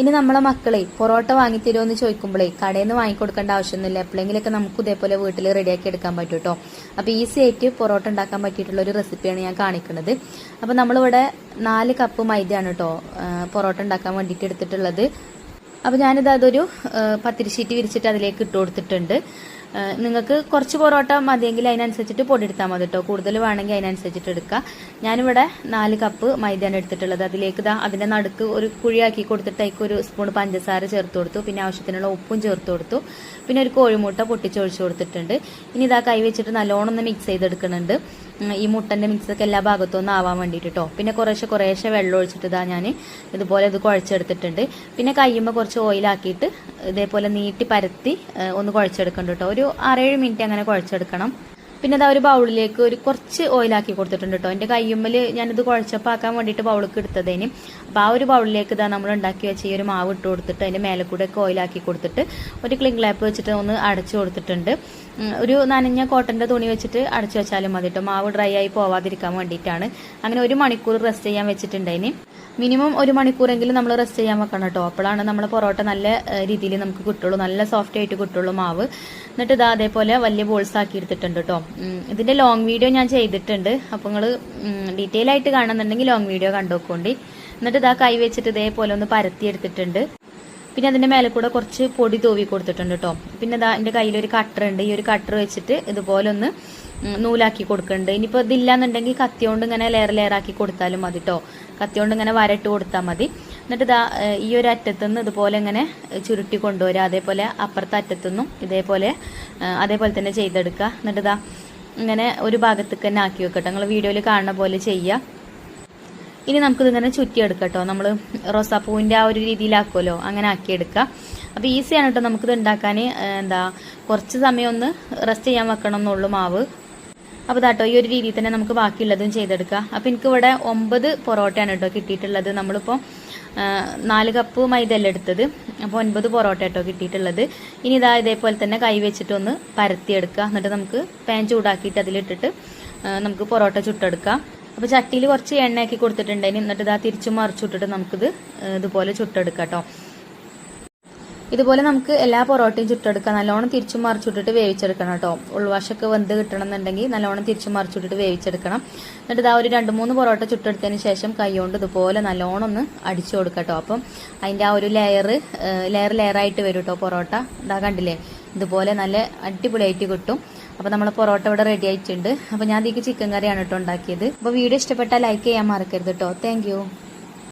ഇനി നമ്മളെ മക്കളെ പൊറോട്ട വാങ്ങിത്തരുമോ എന്ന് ചോദിക്കുമ്പോഴേ കടയിൽ നിന്ന് വാങ്ങിക്കൊടുക്കേണ്ട ആവശ്യമൊന്നുമില്ല എപ്പോഴെങ്കിലൊക്കെ നമുക്ക് ഇതേപോലെ വീട്ടിൽ റെഡിയാക്കി എടുക്കാൻ പറ്റും കേട്ടോ അപ്പോൾ ഈസി ആയിട്ട് പൊറോട്ട ഉണ്ടാക്കാൻ പറ്റിയിട്ടുള്ള ഒരു റെസിപ്പിയാണ് ഞാൻ കാണിക്കുന്നത്. അപ്പോൾ നമ്മളിവിടെ നാല് കപ്പ് മൈദയാണ് കേട്ടോ പൊറോട്ട ഉണ്ടാക്കാൻ വേണ്ടിയിട്ട് എടുത്തിട്ടുള്ളത്. അപ്പോൾ ഞാനിത് അതൊരു പത്തിരി ഷീറ്റ് വിരിച്ചിട്ട് അതിലേക്ക് ഇട്ട് കൊടുത്തിട്ടുണ്ട്. നിങ്ങൾക്ക് കുറച്ച് പൊറോട്ട മതിയെങ്കിൽ അതിനനുസരിച്ചിട്ട് പൊടി എടുത്താൽ മതി കേട്ടോ കൂടുതൽ വേണമെങ്കിൽ അതിനനുസരിച്ചിട്ട് എടുക്കുക ഞാനിവിടെ നാല് കപ്പ് മൈദയാണ് എടുത്തിട്ടുള്ളത്. അതിലേക്ക് ഇതാ അതിന്റെ നടുക്ക് ഒരു കുഴിയാക്കി കൊടുത്തിട്ട് അതിലേക്ക് ഒരു സ്പൂൺ പഞ്ചസാര ചേർത്ത് കൊടുത്തു. പിന്നെ ആവശ്യത്തിനുള്ള ഉപ്പും ചേർത്ത് കൊടുത്തു. പിന്നെ ഒരു കോഴിമുട്ട പൊട്ടിച്ചൊഴിച്ച് കൊടുത്തിട്ടുണ്ട്. ഇനി ഇതാ കൈ വെച്ചിട്ട് നല്ലോണം ഒന്ന് മിക്സ് ചെയ്തെടുക്കുന്നുണ്ട്. ഈ മുട്ടന്റെ മിക്സൊക്കെ എല്ലാ ഭാഗത്തും ഒന്ന് ആവാൻ വേണ്ടിയിട്ട് കേട്ടോ പിന്നെ കുറേശ്ശെ കുറേശ്ശെ വെള്ളം ഒഴിച്ചിട്ട് ഇതാ ഞാൻ ഇതുപോലെ ഇത് കുഴച്ചെടുത്തിട്ടുണ്ട്. പിന്നെ കയ്യുമ്പോൾ കുറച്ച് ഓയിലാക്കിയിട്ട് ഇതേപോലെ നീട്ടി പരത്തി ഒന്ന് കുഴച്ചെടുക്കണ്ട കേട്ടോ ഒരു ആറേഴ് മിനിറ്റ് അങ്ങനെ കുഴച്ചെടുക്കണം. പിന്നെ അതാ ഒരു ബൗളിലേക്ക് ഒരു കുറച്ച് ഓയിലാക്കി കൊടുത്തിട്ടുണ്ട് കേട്ടോ എന്റെ കയ്യുമ്മൽ ഞാനിത് കുഴച്ചപ്പാക്കാൻ വേണ്ടിയിട്ട് ബൗളിക്ക് എടുത്തതേനും. അപ്പോൾ ആ ഒരു ബൗളിലേക്ക് ഇതാ നമ്മൾ ഉണ്ടാക്കി വെച്ച ഈ ഒരു മാവ് ഇട്ട് കൊടുത്തിട്ട് അതിന്റെ മേലെ കൂടെ ഒക്കെ ഓയിലാക്കി കൊടുത്തിട്ട് ഒരു ക്ലിങ് ലാപ്പ് വെച്ചിട്ട് ഒന്ന് അടച്ചു കൊടുത്തിട്ടുണ്ട്. ഒരു നനഞ്ഞ കോട്ടന്റെ തുണി വെച്ചിട്ട് അടച്ചു വെച്ചാലും മതി കേട്ടോ മാവ് ഡ്രൈ ആയി പോവാതിരിക്കാൻ വേണ്ടിയിട്ടാണ്. അങ്ങനെ ഒരു മണിക്കൂർ റെസ്റ്റ് ചെയ്യാൻ വെച്ചിട്ടുണ്ടായിന്. മിനിമം ഒരു മണിക്കൂറെങ്കിലും നമ്മൾ റെസ്റ്റ് ചെയ്യാൻ വെക്കണം കേട്ടോ അപ്പോഴാണ് നമ്മളെ പൊറോട്ട നല്ല രീതിയിൽ നമുക്ക് കിട്ടുള്ളൂ. നല്ല സോഫ്റ്റ് ആയിട്ട് കിട്ടുള്ളൂ മാവ്. എന്നിട്ട് ഇതാ അതേപോലെ വലിയ ബോൾസ് ആക്കി എടുത്തിട്ടുണ്ട് കേട്ടോ ഉം, ഇതിന്റെ ലോങ് വീഡിയോ ഞാൻ ചെയ്തിട്ടുണ്ട്. അപ്പോൾ നിങ്ങൾ ഡീറ്റെയിൽ ആയിട്ട് കാണുന്നുണ്ടെങ്കിൽ ലോങ് വീഡിയോ കണ്ടുനോക്കോണ്ടി എന്നിട്ട് ഇതാ കൈ വെച്ചിട്ട് ഇതേപോലെ ഒന്ന് പരത്തി എടുത്തിട്ടുണ്ട്. പിന്നെ അതിന്റെ മേലെ കൂടെ കുറച്ച് പൊടി തൂവി കൊടുത്തിട്ടുണ്ട് കേട്ടോ പിന്നെ ഇതാ എന്റെ കയ്യിൽ ഒരു കട്ടർ ഉണ്ട്. ഈ ഒരു കട്ടർ വെച്ചിട്ട് ഇതുപോലെ ഒന്ന് നൂലാക്കി കൊടുക്കുന്നുണ്ട് ഇനിയിപ്പോൾ ഇതില്ലാന്നുണ്ടെങ്കിൽ കത്തി കൊണ്ട് ഇങ്ങനെ ലെയർ ലെയർ ആക്കി കൊടുത്താലും മതി കേട്ടോ കത്തി കൊണ്ട് ഇങ്ങനെ വരട്ട് കൊടുത്താൽ മതി. എന്നിട്ട് ഇതാ ഈ ഒരു അറ്റത്തുനിന്ന് ഇതുപോലെ ഇങ്ങനെ ചുരുട്ടി കൊണ്ടുവരിക അതേപോലെ അപ്പുറത്തെ അറ്റത്തുനിന്നും ഇതേപോലെ അതേപോലെ തന്നെ ചെയ്തെടുക്കുക. എന്നിട്ട് ഇതാ ഇങ്ങനെ ഒരു ഭാഗത്തേക്ക് തന്നെ ആക്കി വെക്കട്ടെ. നിങ്ങൾ വീഡിയോയിൽ കാണുന്ന പോലെ ചെയ്യുക. ഇനി നമുക്കിത് ഇങ്ങനെ ചുറ്റിയെടുക്കട്ടോ. കേട്ടോ നമ്മൾ റോസാപ്പൂവിന്റെ ആ ഒരു രീതിയിലാക്കുമല്ലോ. അങ്ങനെ ആക്കിയെടുക്കുക. അപ്പോൾ ഈസിയാണ് കേട്ടോ നമുക്കിത് ഉണ്ടാക്കാൻ എന്താ കുറച്ച് സമയം ഒന്ന് റെസ്റ്റ് ചെയ്യാൻ വെക്കണം എന്നുള്ളൂ മാവ്. അപ്പോൾ ഇതാട്ടോ ഈ ഒരു രീതിയിൽ തന്നെ നമുക്ക് ബാക്കിയുള്ളതും ചെയ്തെടുക്കാം. അപ്പോൾ എനിക്ക് ഇവിടെ ഒമ്പത് പൊറോട്ടയാണ് കേട്ടോ കിട്ടിയിട്ടുള്ളത്. നമ്മളിപ്പോൾ നാല് കപ്പ് മൈദല്ല എടുത്തത്. അപ്പോൾ ഒൻപത് പൊറോട്ട കേട്ടോ കിട്ടിയിട്ടുള്ളത്. ഇനി ഇതാ ഇതേപോലെ തന്നെ കൈ വെച്ചിട്ടൊന്ന് പരത്തിയെടുക്കുക എന്നിട്ട് നമുക്ക് പാൻ ചൂടാക്കിയിട്ട് അതിലിട്ടിട്ട് നമുക്ക് പൊറോട്ട ചുട്ടെടുക്കാം. അപ്പോൾ ചട്ടിയിൽ കുറച്ച് എണ്ണയാക്കി കൊടുത്തിട്ടുണ്ടെങ്കിൽ എന്നിട്ട് ഇതാ തിരിച്ചു മറിച്ചിട്ടിട്ട് നമുക്കിത് ആ, ഇതുപോലെ ചുട്ടെടുക്കാം കേട്ടോ. ഇതുപോലെ നമുക്ക് എല്ലാ പൊറോട്ടയും ചുട്ടെടുക്കാം. നല്ലോണം തിരിച്ചു മറിച്ചിട്ടിട്ട് വേവിച്ചെടുക്കണം കേട്ടോ. ഉൾവശമൊക്കെ വെന്ത് കിട്ടണം എന്നുണ്ടെങ്കിൽ നല്ലോണം തിരിച്ചു മറിച്ചിട്ടിട്ട് വേവിച്ചെടുക്കണം. എന്നിട്ട് ഇതാ ഒരു രണ്ട് മൂന്ന് പൊറോട്ട ചുട്ടെടുത്തതിന് ശേഷം കൈകൊണ്ട് ഇതുപോലെ നല്ലോണം ഒന്ന് അടിച്ചു കൊടുക്കാം കേട്ടോ. അപ്പം അതിന്റെ ആ ഒരു ലെയർ ലെയർ ആയിട്ട് വരും കേട്ടോ പൊറോട്ട. ഇതാ കണ്ടില്ലേ? ഇതുപോലെ നല്ല അടിപൊളിയായിട്ട് കിട്ടും. അപ്പോൾ നമ്മൾ പൊറോട്ട ഇവിടെ റെഡി ആയിട്ടുണ്ട്. അപ്പോൾ ഞാൻ ഇതിക്ക് ചിക്കൻ കറിയാണ് കേട്ടോ ഉണ്ടാക്കിയത്. അപ്പോൾ വീഡിയോ ഇഷ്ടപ്പെട്ടാൽ ലൈക്ക് ചെയ്യാൻ മറക്കരുത് കേട്ടോ. താങ്ക്